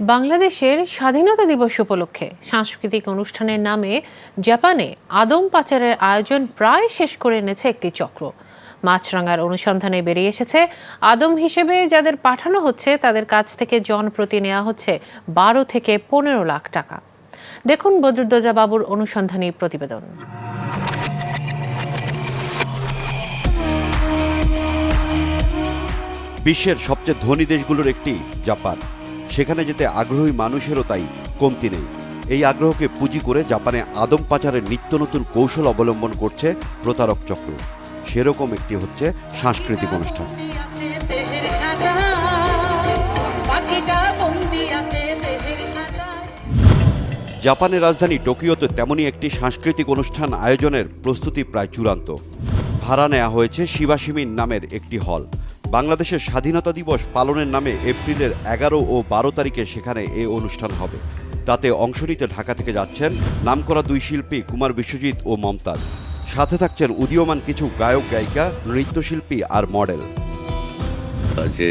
বাংলাদেশের স্বাধীনতা দিবস উপলক্ষে সাংস্কৃতিক অনুষ্ঠানের নামে জাপানে আদম পাচারের আয়োজন প্রায় শেষ করে এনেছে একটি চক্র। মাছরাঙার অনুসন্ধানে বেরিয়ে এসেছে আদম হিসেবে যাদের পাঠানো হচ্ছে, তাদের কাছ থেকে জনপ্রতি নেওয়া হচ্ছে বারো থেকে পনেরো লাখ টাকা। দেখুন বদরুদ্দোজা বাবুর অনুসন্ধানী প্রতিবেদন। বিশ্বের সবচেয়ে ধনী দেশগুলোর একটি জাপান। সেখানে যেতে আগ্রহী মানুষেরও তাই কমতি নেই। এই আগ্রহকে পুঁজি করে জাপানে আদম পাচারের নিত্য নতুন কৌশল অবলম্বন করছে প্রতারক চক্র। সেরকম একটি হচ্ছে সাংস্কৃতিক অনুষ্ঠান। জাপানের রাজধানী টোকিওতে তেমনই একটি সাংস্কৃতিক অনুষ্ঠান আয়োজনের প্রস্তুতি প্রায় চূড়ান্ত। ভাড়া নেওয়া হয়েছে শিবাসিমিন নামের একটি হল। বাংলাদেশের স্বাধীনতা দিবস পালনের নামে এপ্রিলের এগারো ও বারো তারিখে সেখানে এ অনুষ্ঠান হবে। তাতে অংশ নিতে ঢাকা থেকে যাচ্ছেন নামকরা দুই শিল্পী কুমার বিশ্বজিৎ ও মমতাজ। সাথে থাকছেন উদীয়মান কিছু গায়ক গায়িকা নৃত্যশিল্পী আর মডেল। যে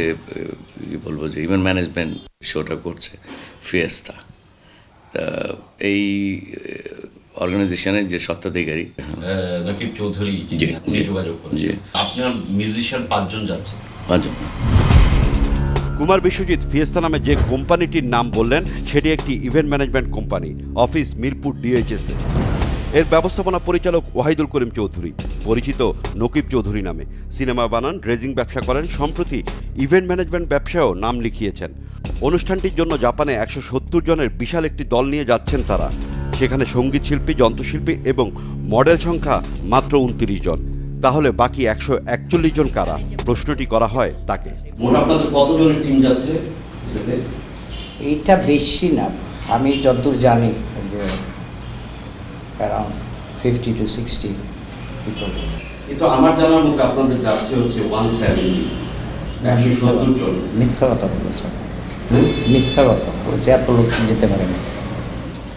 কি বলব যে ইভেন্ট ম্যানেজমেন্ট শোটা করছে ফিয়েস্তা এই অর্গানাইজেশনের যে স্বত্বাধিকারী। নকিব চৌধুরী জি, যোগাযোগ। আপনার মিউজিশিয়ান পাঁচজন যাচ্ছে। পাঁচজন। কুমার বিশ্বজিৎ ফিয়েস্তা নামে যে কোম্পানিটির নাম বললেন, সেটি একটি event management company office Mirpur DHS এর। ব্যবস্থাপনা পরিচালক ওয়াহিদুল করিম চৌধুরী, পরিচিত নকিব চৌধুরী নামে। সিনেমা বানান, ড্রেজিং ব্যবসা করেন, সম্প্রতি ইভেন্ট ম্যানেজমেন্ট ব্যবসায়ও নাম লিখিয়েছেন। অনুষ্ঠানটির জন্য জাপানে একশো সত্তর জনের বিশাল একটি দল নিয়ে যাচ্ছেন তারা। সেখানে সংগীত শিল্পী যন্ত্রশিল্পী এবং মডেল সংখ্যা মাত্র উনত্রিশ জন। তাহলে বাকি একশো একচল্লিশ জন কারা? প্রশ্নটি করা হয় তাকে। মোট আপনাদের কতজনের টিম যাচ্ছে? এটাতে? বেশি না। আমি যতদূর জানি যে around fifty to sixty people কিন্তু আমার জানার মতো আপনাদের যাচ্ছে হচ্ছে ওয়ান সেভেন্টি একশো সত্তর জন। মিথ্যা কথা বলেছে। মিথ্যা কথা। বলেছে এত লোক যেতে পারে না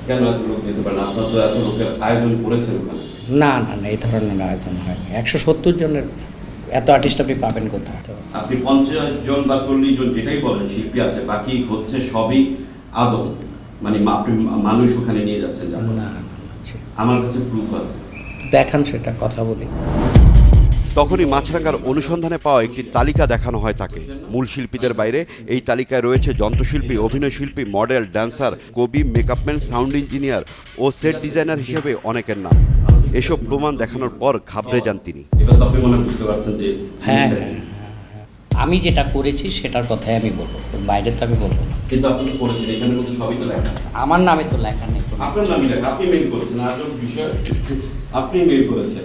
কেন এত লোক যেতে পারেন আপনারা তো এত লোকের আয়োজন করেছেন ওখানে। না না না এই ধরনের আয়োজন হয়নি একশো সত্তর জনের এত আর্টিস্ট আপনি পাবেন কোথায়? তো আপনি পঞ্চাশ জন বা চল্লিশ জন যেটাই বলেন শিল্পী আছে বাকি হচ্ছে সবই আদম মানে আপনি মানুষ ওখানে নিয়ে যাচ্ছেন না। আমার কাছে প্রুফ আছে। দেখান সেটা কথা বলি। তখনই মাছরাঙ্গার অনুসন্ধানে পাওয়া একটি তালিকা দেখানো হয় তাকে। মূল শিল্পীদের বাইরে এই তালিকায় রয়েছে যন্ত্রশিল্পী অভিনয় শিল্পী মডেল ড্যান্সার কবি মেকআপম্যান সাউন্ড ইঞ্জিনিয়ার ও সেট ডিজাইনার হিসেবে অনেকের নাম। এসব প্রমাণ দেখানোর পর ঘাবড়ে যান তিনি। এবার আপনি মনে বুঝতে পারছেন যে হ্যাঁ হ্যাঁ। হ্যাঁ। আমি যেটা করেছি সেটার কথাই আমি বলব। বাইরে তো আমি বলব না। কিন্তু আপনি করেছেন এখানে সবই তো লেখা। আমার নামে তো লেখা নেই। আপনার নামই লেখা আপনি মেল করেছেন। আর বিষয় আপনি মেল করেছেন।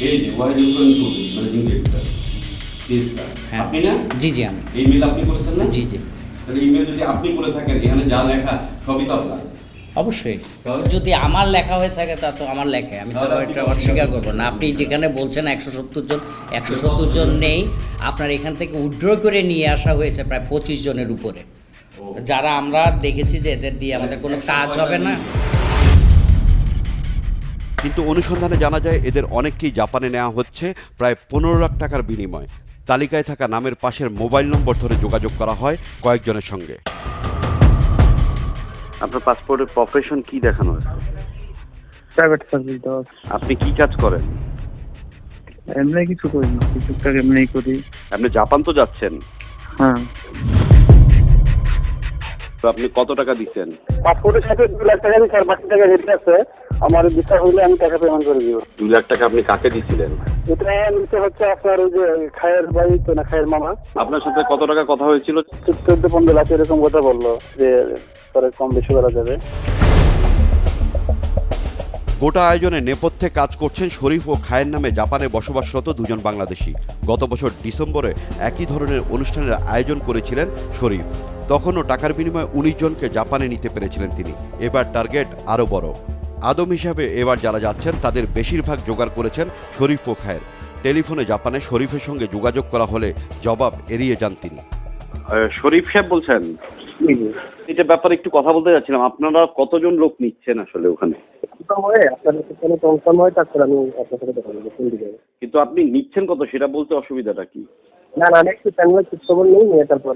এই যে ওয়াহিদুল করিম চৌধুরী মানে ডিরেক্টর হ্যাঁ। আপনি না? জি জি আমি। এই আপনি করেছেন না? জি জি। তাহলে এই যদি আপনি করে থাকেন এখানে যা লেখা সবই তো আপনার। অবশ্যই। যদি আমার লেখা হয়ে থাকে তা তো আমার লেখা। আমি তো এটা অস্বীকার অস্বীকার করব না। আপনি যেখানে বলছেন একশো সত্তর জন একশো সত্তর জন নেই। আপনার এখান থেকে উইড্র করে নিয়ে আসা হয়েছে প্রায় পঁচিশ জনের উপরে। যারা আমরা দেখেছি যে এদের দিয়ে আমাদের কোনো কাজ হবে না। কিন্তু অনুসন্ধানে জানা যায় এদের অনেককেই জাপানে নেওয়া হচ্ছে প্রায় পনেরো লাখ টাকার বিনিময়। তালিকায় থাকা নামের পাশের মোবাইল নম্বর ধরে যোগাযোগ করা হয় কয়েকজনের সঙ্গে। আপনার পাসপোর্টের প্রফেশন কি দেখানো আছে প্রাইভেট সার্ভিস দেওয়া আপনি কি কাজ করেন? এমনি কিছু করি না কিছু এমনি করি। আপনি জাপান তো যাচ্ছেন। হ্যাঁ। তো আপনি কত টাকা দিচ্ছেন? পাসপোর্টের সাথে দু লাখ টাকা চার পাঁচ টাকা রেট আছে। আমার ভিসা হইলে আমি টাকা পেমেন্ট করে দিব। দুই লাখ টাকা আপনি কাকে দিছিলেন এটা নিতে হচ্ছে আপনার ওই যে খায়ের ভাই তো না খায়ের মামা। আপনার সাথে কত টাকা কথা হয়েছিল? চোদ্দ পনেরো লাখ এরকম কথা বলল যে পরে কম বেশি করা যাবে। গোটা আয়োজনে নেপথ্যে কাজ করছেন শরীফ ও খায়ের নামে জাপানে বসবাসরত দুজন বাংলাদেশি। গত বছর ডিসেম্বরে একই ধরনের অনুষ্ঠানের আয়োজন করেছিলেন শরীফ। তখনও টাকার বিনিময়ে উনিশ জনকে জাপানে নিতে পেরেছিলেন তিনি। এবার টার্গেট আরও বড়। আদম হিসাবে এবার যারা যাচ্ছেন তাদের বেশিরভাগ জোগাড় করেছেন শরীফ ও খায়ের। টেলিফোনে জাপানে শরীফের সঙ্গে যোগাযোগ করা হলে জবাব এড়িয়ে যান তিনি। শরীফ সাহেব বলছেন? এটা ব্যাপারে একটু কথা বলতে যাচ্ছিলাম। আপনারা কতজন লোক নিচ্ছেন আসলে ওখানে? কিন্তু আপনি নিচ্ছেন কত? সেটা বলতে অসুবিধাটা কি? না না আমি একটু প্যানেলের খোঁজখবর নেই নিয়ে তারপর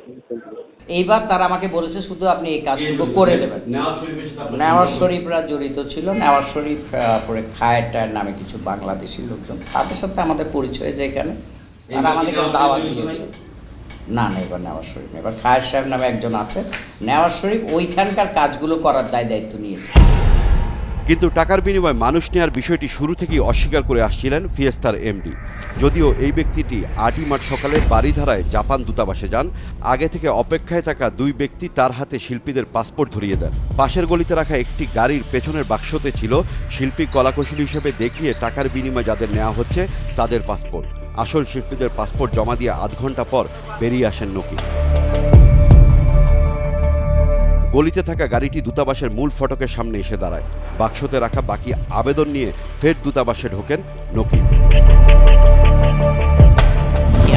এইবার তারা আমাকে বলেছে শুধু আপনি এই কাজটুকু করে দেবেন। নেওয়াজ শরীফরা জড়িত ছিল। নেওয়াজ শরীফ পরে খায়ের নামে কিছু বাংলাদেশি লোকজন তাদের সাথে আমাদের পরিচয় হয়েছে এখানে। তারা আমাদেরকে দাওয়াত দিয়েছে। না না এবার নেওয়াজ শরীফ এবার খায়ের সাহেব নামে একজন আছে। নেওয়াজ শরীফ ওইখানকার কাজগুলো করার দায় দায়িত্ব নিয়েছে। কিন্তু টাকার বিনিময়ে মানুষ নেওয়ার বিষয়টি শুরু থেকেই অস্বীকার করে আসছিলেন ফিয়েস্তার এমডি। যদিও এই ব্যক্তিটি আটই মার্চ সকালে বাড়িধারায় জাপান দূতাবাসে যান, আগে থেকে অপেক্ষায় থাকা দুই ব্যক্তি তার হাতে শিল্পীদের পাসপোর্ট ধরিয়ে দেন। পাশের গলিতে রাখা একটি গাড়ির পেছনের বাক্সতে ছিল শিল্পী কলাকুশলী হিসেবে দেখিয়ে টাকার বিনিময়ে যাদের নেওয়া হচ্ছে তাদের পাসপোর্ট। আসল শিল্পীদের পাসপোর্ট জমা দিয়ে আধ ঘণ্টা পর বেরিয়ে আসেন নকিব। গলিতে থাকা গাড়িটি দূতাবাসের মূল ফটকের সামনে এসে দাঁড়ায়। বাক্সতে রাখা বাকি আবেদন নিয়ে ফের দূতাবাসে ঢোকেন নকিব।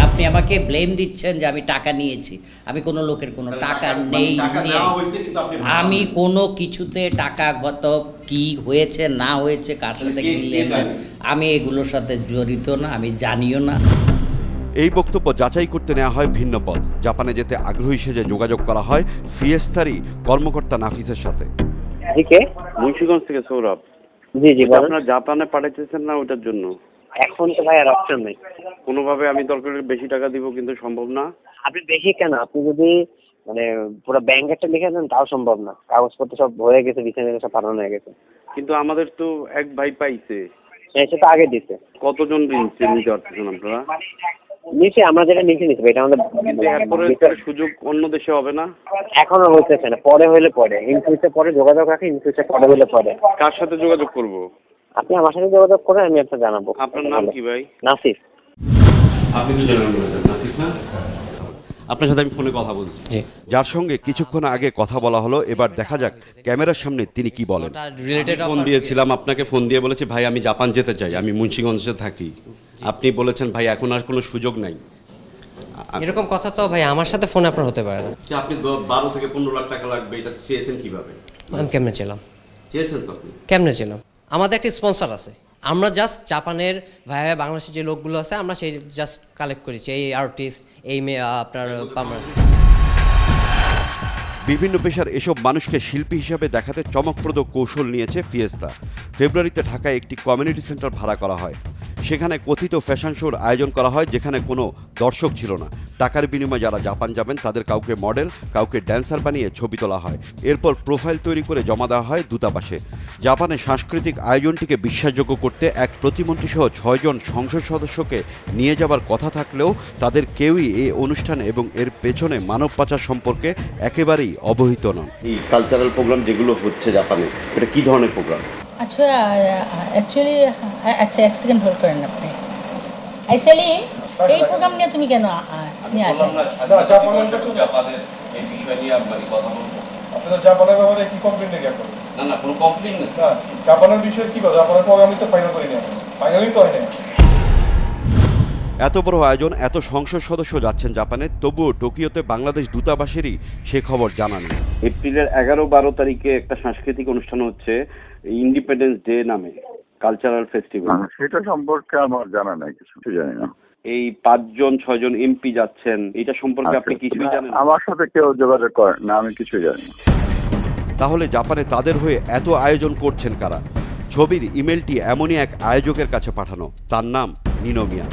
আপনি আমাকে ব্লেম দিচ্ছেন যে আমি টাকা নিয়েছি। আমি কোনো লোকের কোনো টাকা নেই টাকা নিয়ে- নেওয়া হয়েছে কিন্তু আপনি আমি কোনো কিছুতে টাকা গত কি হয়েছে না হয়েছে কার সাথে কি লেনদেন আমি এগুলোর সাথে জড়িত না আমি জানিও না। এই বক্তব্য যাচাই করতে নেওয়া হয় ভিন্ন পথ। জাপানে যেতে আগ্রহী সেজে যোগাযোগ করা হয় ফিয়েস্তারই কর্মকর্তা নাফিসের সাথে। মুন্সিগঞ্জ থেকে সৌরভ। জি জি আপনার জাপানে পাঠাইতেছেন না ওটার জন্য? এখন তো ভাই আর অপশন নেই। কোনোভাবে আমি দরকার বেশি টাকা দিব কিন্তু সম্ভব না। আপনি দেখি কেন? আপনি যদি মানে পুরো ব্যাংক একটা লিখে দেন তাও সম্ভব না। কাগজপত্র সব হয়ে গেছে বিছানা সব পাঠানো হয়ে গেছে। কিন্তু আমাদের তো এক ভাই পাইছে। এসে তো আগে দিছে। কতজন নিচ্ছে নিতে পারতেছেন আপনারা? নিচে আমরা যেটা নিচে নিতে এটা আমাদের সুযোগ অন্য দেশে হবে না? এখনও হইতেছে না পরে হলে পরে। ইনফিউচার পরে যোগাযোগ রাখে ইনফিউচার পরে হলে পরে। কার সাথে যোগাযোগ করব? আপনি আমার সাথে যোগাযোগ করে আমি আপনাকে জানাব। আপনার নাম কি ভাই? নাসিফ আপনি তো জানেন নাসিফ না? আপনার সাথে আমি ফোনে কথা বলছি। যার সঙ্গে কিছুক্ষণ আগে কথা বলা হলো এবার দেখা যাক ক্যামেরার সামনে তিনি কি বলেন। ফোন দিয়েছিলাম আপনাকে ফোন দিয়ে বলেছি ভাই আমি জাপান যেতে চাই আমি মুন্সিগঞ্জে থাকি। আপনি বলেছেন ভাই এখন আর কোনো সুযোগ নাই। এরকম কথা তো ভাই আমার সাথে ফোনে আপনার হতে পারে না। আপনি বারো থেকে পনেরো লাখ টাকা লাগবে এটা চেয়েছেন কীভাবে? আমি কেমনে ছিলাম চেয়েছেন তো আপনি? কেমনে ছিলাম আমাদের একটা স্পন্সর আছে। আমরা জাস্ট জাপানের ভাইয়া বাংলাদেশের যে লোকগুলো আছে আমরা সেই জাস্ট কালেক্ট করেছি। এই আর্টিস্ট এই মে- আপনার বিভিন্ন পেশার এসব মানুষকে শিল্পী হিসাবে দেখাতে চমকপ্রদ কৌশল নিয়েছে ফিয়েস্তা ফেব্রুয়ারিতে ঢাকায় একটি কমিউনিটি সেন্টার ভাড়া করা হয়। সেখানে কথিত ফ্যাশন শোর আয়োজন করা হয়, যেখানে কোনো দর্শক ছিল না। টাকার বিনিময়ে যারা জাপান যাবেন, তাদের কাউকে মডেল, কাউকে ড্যান্সার বানিয়ে ছবি তোলা হয়। এরপর প্রোফাইল তৈরি করে জমা দেওয়া হয় দূতাবাসে। জাপানের সাংস্কৃতিক আয়োজনটিকে বিশ্বাসযোগ্য করতে এক প্রতিমন্ত্রীসহ ছয়জন সংসদ সদস্যকে নিয়ে যাবার কথা থাকলেও তাদের কেউই এই অনুষ্ঠান এবং এর পেছনে মানব পাচার সম্পর্কে একেবারেই অবহিত নন। এই কালচারাল প্রোগ্রাম যেগুলো হচ্ছে জাপানে, এটা কি ধরনের প্রোগ্রাম আচ্ছা অ্যাকচুয়ালি আচ্ছা এক সেকেন্ড হোল্ড করেন আপনি। আই সেলিম এই প্রোগ্রাম নিয়ে তুমি কেন নিয়ে আসা? জাপানের এই বিষয় নিয়ে মানে কথা বলব। আপনারা জাপানের ব্যাপারে কি কমপ্লেন রেখে না না কোনো কমপ্লেন নেই। না জাপানের বিষয়ে কি কথা? জাপানের প্রোগ্রামই তো ফাইনাল করিনি ফাইনালই তো হয়নি এত বড় আয়োজন এত সংসদ সদস্য যাচ্ছেন জাপানে তবুও টোকিওতে বাংলাদেশ দূতাবাসেরই সে খবর জানা নেই। এপ্রিলের এগারো বারো তারিখে একটা সাংস্কৃতিক অনুষ্ঠান হচ্ছে ইন্ডিপেন্ডেন্স ডে নামে কালচারাল ফেস্টিভ্যাল সেটা সম্পর্কে আমার জানা নাই কিছু কিছু জানি না। এই পাঁচজন ছয়জন এমপি যাচ্ছেন এটা সম্পর্কে আপনি আচ্ছা, কিছুই জানেন আমার সাথে কেউ যোগাযোগ করে না আমি কিছুই জানি না। তাহলে জাপানে তাদের হয়ে এত আয়োজন করছেন কারা? ছবির ইমেলটি এমনই এক আয়োজকের কাছে পাঠানো তার নাম নিনোমিয়া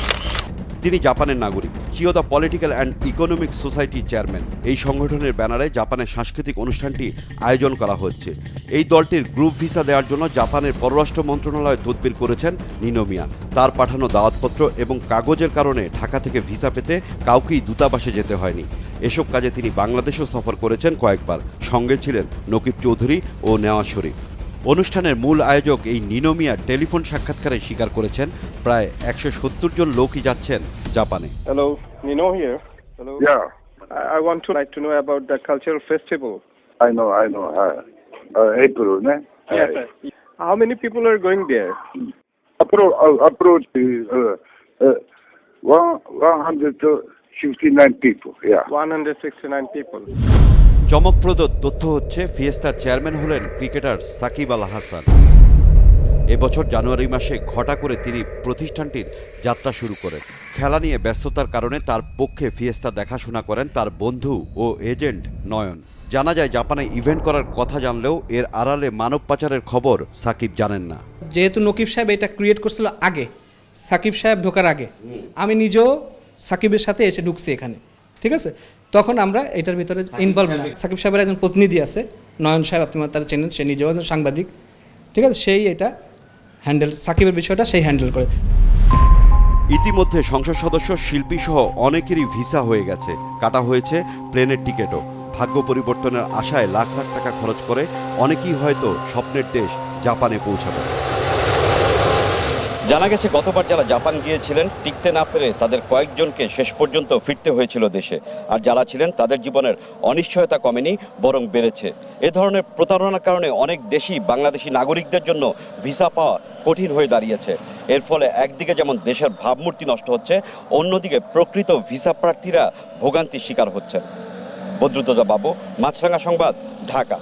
তিনি জাপানের নাগরিক। চিওদা পলিটিক্যাল অ্যান্ড ইকোনমিক সোসাইটির চেয়ারম্যান এই সংগঠনের ব্যানারে জাপানের সাংস্কৃতিক অনুষ্ঠানটি আয়োজন করা হচ্ছে। এই দলটির গ্রুপ ভিসা দেওয়ার জন্য জাপানের পররাষ্ট্র মন্ত্রণালয় তদবির করেছেন নিনোমিয়া তার পাঠানো দাওয়াতপত্র এবং কাগজের কারণে ঢাকা থেকে ভিসা পেতে কাউকেই দূতাবাসে যেতে হয়নি। এসব কাজে তিনি বাংলাদেশও সফর করেছেন কয়েকবার। সঙ্গে ছিলেন নকিব চৌধুরী ও নেওয়াজ শরীফ। অনুষ্ঠানের মূল আয়োজক এই নিনোমিয়া টেলিফোন সাক্ষাৎকারে স্বীকার করেছেন প্রায় একশো সত্তর জন লোকই যাচ্ছেন জাপানে। Hello Nino here hello I want to like to know about the cultural festival I know I know হ্যাঁ এপ্রিল না how many people are going there approx approx to one hundred to 169 people চমকপ্রদ তথ্য হচ্ছে ফিয়েস্তার chairman হলেন cricketer Shakib Al Hasan. এবছর জানুয়ারি মাসে ঘটা করে তিনি প্রতিষ্ঠানটির যাত্রা শুরু করেন। খেলা নিয়ে ব্যস্ততার কারণে তার পক্ষে ফিয়েস্তা দেখাশোনা করেন তার বন্ধু ও এজেন্ট নয়ন। জানা যায়, জাপানে ইভেন্ট করার কথা জানলেও এর আড়ালে মানব পাচারের খবর সাকিব জানেন না। যেহেতু নকিব সাহেব এটা ক্রিয়েট করছিল আগে, সাকিব সাহেব ঢোকার আগে, আমি নিজেও সাকিবের সাথে এসে ঢুকছি এখানে, ঠিক আছে? তখন আমরা এটার ভিতরে ইনভলভ না। সাকিব সাহেবের একজন প্রতিনিধি আছে নয়ন সাহেব আপনি তারা চেনেন সে নিজেও একজন সাংবাদিক। ঠিক আছে? সেই এটা হ্যান্ডেল সাকিবের বিষয়টা সেই হ্যান্ডেল করে। ইতিমধ্যে সংসদ সদস্য শিল্পী সহ অনেকেরই ভিসা হয়ে গেছে। কাটা হয়েছে প্লেনের টিকিটও। ভাগ্য পরিবর্তনের আশায় লাখ লাখ টাকা খরচ করে অনেকেই হয়তো স্বপ্নের দেশ জাপানে পৌঁছাবে। জানা গেছে, গতবার যারা জাপান গিয়েছিলেন, টিকতে না পেরে তাদের কয়েকজনকে শেষ পর্যন্ত ফিরতে হয়েছিল দেশে। আর যারা ছিলেন, তাদের জীবনের অনিশ্চয়তা কমেনি, বরং বেড়েছে। এ ধরনের প্রতারণার কারণে অনেক দেশই বাংলাদেশি নাগরিকদের জন্য ভিসা পাওয়া কঠিন হয়ে দাঁড়িয়েছে। এর ফলে একদিকে যেমন দেশের ভাবমূর্তি নষ্ট হচ্ছে, অন্যদিকে প্রকৃত ভিসা প্রার্থীরা ভোগান্তির শিকার হচ্ছেন। বদরুদ্দোজা বাবু মাছরাঙ্গা সংবাদ, ঢাকা।